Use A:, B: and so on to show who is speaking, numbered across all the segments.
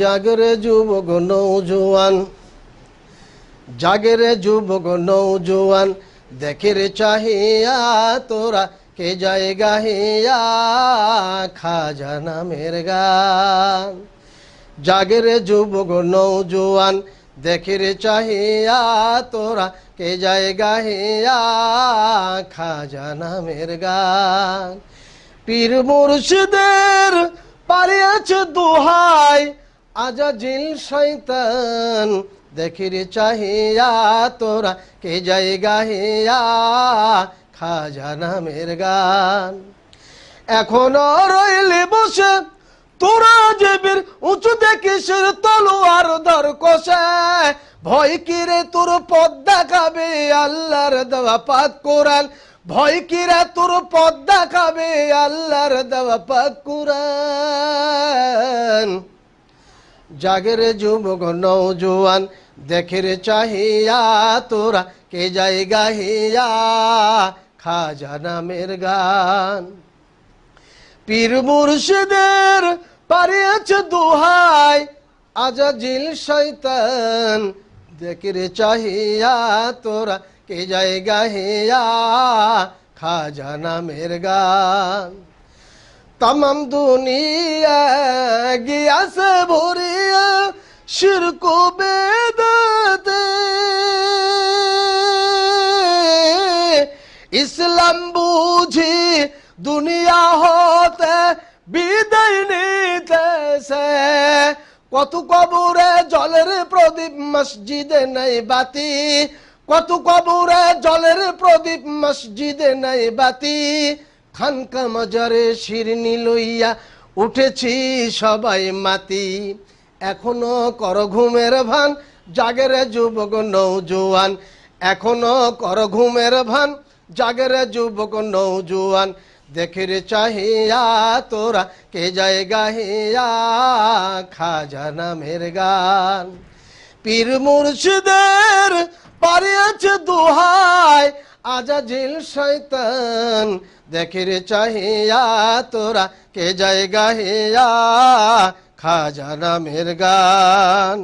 A: জাগরে যুবক নৌজোয়ান, জাগরে যুবক নৌজোয়ান, দেখে রে চাহিয়া তোরা কে যায় গাহিয়া খাজা নামের গান। জাগরে যুবক নৌজোয়ান, দেখে রে চাহিয়া তোরা কে যায় গাহিয়া খাজা নামের গান। পীর মুর্শিদের পারে আছে দোহাই আজাজিল শৈতান দেখিরে চাহিয়া তোরা কে যায় গাহিয়া, খাজা নামের গান। এখনও রইলে বসে, তোরা জেবির উঁচু দেখিস, তলোয়ার দর কষে। ভয় কিরে তোর পদ দেখাবে, আল্লাহর দেওয়া পাক কোরআন? ভয় কিরে তোর পদ দেখাবে, আল্লাহর দেওয়া পাক কোরআন? জাগরে যুবক নৌজোয়ান, দেখেরে চাহিয়া তোরা কে যায় গাহিয়া? খাজা নামের গান। পীর মুর্শিদের পারিয়েছে দোহাই, আজাজিল শৈতান দেখরে চাহিয়া তোরা কে যায় গাহিয়া? খাজা নামের গান। তামাম দুনিয়া গিয়াছে ভরিয়া শিরকু বেদাতে। ইসলাম বুঝি দুনিয়া হতে বিদায় নিতেছে। কত কবরে জলের প্রদীপ মসজিদে নাই বাতি। কত কবরে জলের প্রদীপ মসজিদে নাই বাতি। খানকা মজারে শিরনি লইয়া উঠেছি সবাই মাতি। এখনও কর ঘুমের ভান, জাগরে যুবক নৌজোয়ান। এখনও কর ঘুমের ভান, জাগরে যুবক নৌজোয়ান। দেখে রে চাহিয়া তোরা কে যায় গাহিয়া, খাজা নামের গান। পীর মুর্শিদের পারে আছে দোহাই আজাজিল শয়তান। দেখে রে চাহিয়া তোরা কে যায় গাহিয়া খাজা নামের গান।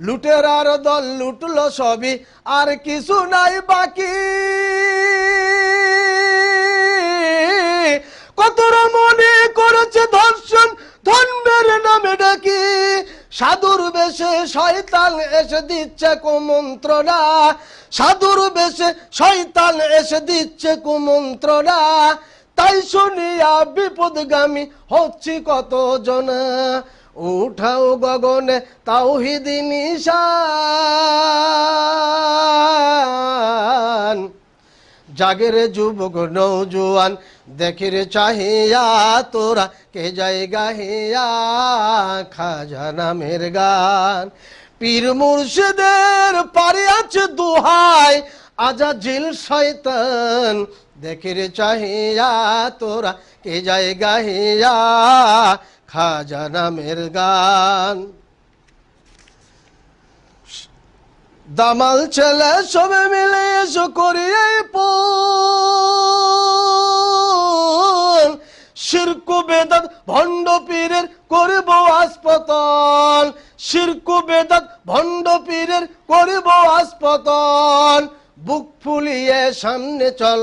A: লুটেরার দল লুটলো সবই, আর কিছু নাই বাকি। শয়তান এসে দিচ্ছে কুমন্ত্রণা সাধুর বেশে শয়তান এসে দিচ্ছে কুমন্ত্রণা তাই শুনিয়া বিপদগামী হচ্ছি কত জনা উঠাও গগনে তাওহিদিন নিশান। জাগেরে যুবক নৌজোয়ান দেখেরে চাহিয়া তোরা কে যায় গাহিয়া খাজা নামের গান। পীর মুর্শিদের পারে আছে দুহাই আজাজিল শয়তান দেখেরে চাহিয়া তোরা কে যায় গাহিয়া খাজা নামের গান। দামাল ছেলে সবে মিলে এসো করিয়ে বেদাত ভণ্ড পীরের করব হাসপাতাল। শিরকু বেদাত ভণ্ড পীরের করব হাসপাতাল। বুক ফুলিয়ে সামনে চল,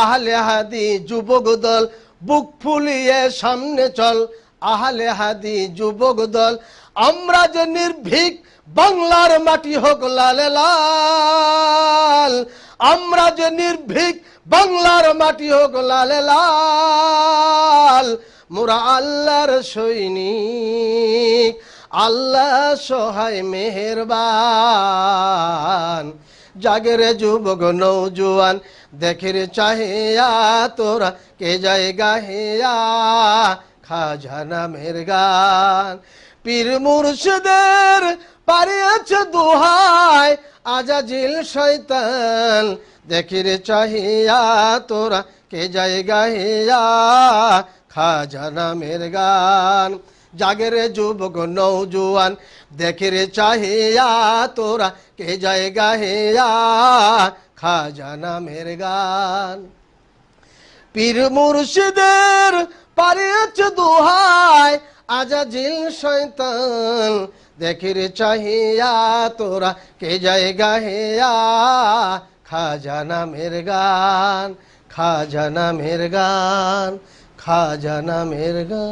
A: আহলে হাদি যুবক দল। বুক ফুলিয়ে সামনে চল, আহলে হাদি যুবক দল। আমরা যে নির্ভীক, বাংলার মাটি হোক লালে লাল। আমরা যে নির্ভীক, বাংলার মাটি হোক লালে লাল। মোরা আল্লাহর সৈনিক, আল্লাহ সহায় মেহেরবান। জাগরে যুবক নৌজোয়ান, দেখের চাহিয়া তোরা কে যায় গাহিয়া, খাজা নামের গান। পীর মুর্শিদের পারে আছে দোহাই, আজাজিল শয়তান। দেখির চাহিয়া তোরা কে যায় গাহিয়া খাজা নামের গান। জাগরে যুবক নৌজুয়ান রে চাহিয়া তোরা কে যায় গাহিয়া। খাজা নামের গান। পীর মুর্শিদের পারে আছে দোহাই আজাজিল শয়তান দেখির চাহিয়া তোরা কে জায়গা হেয়া খাজানা নামের গান, খাজা নামের গান। খাজা নামের গান।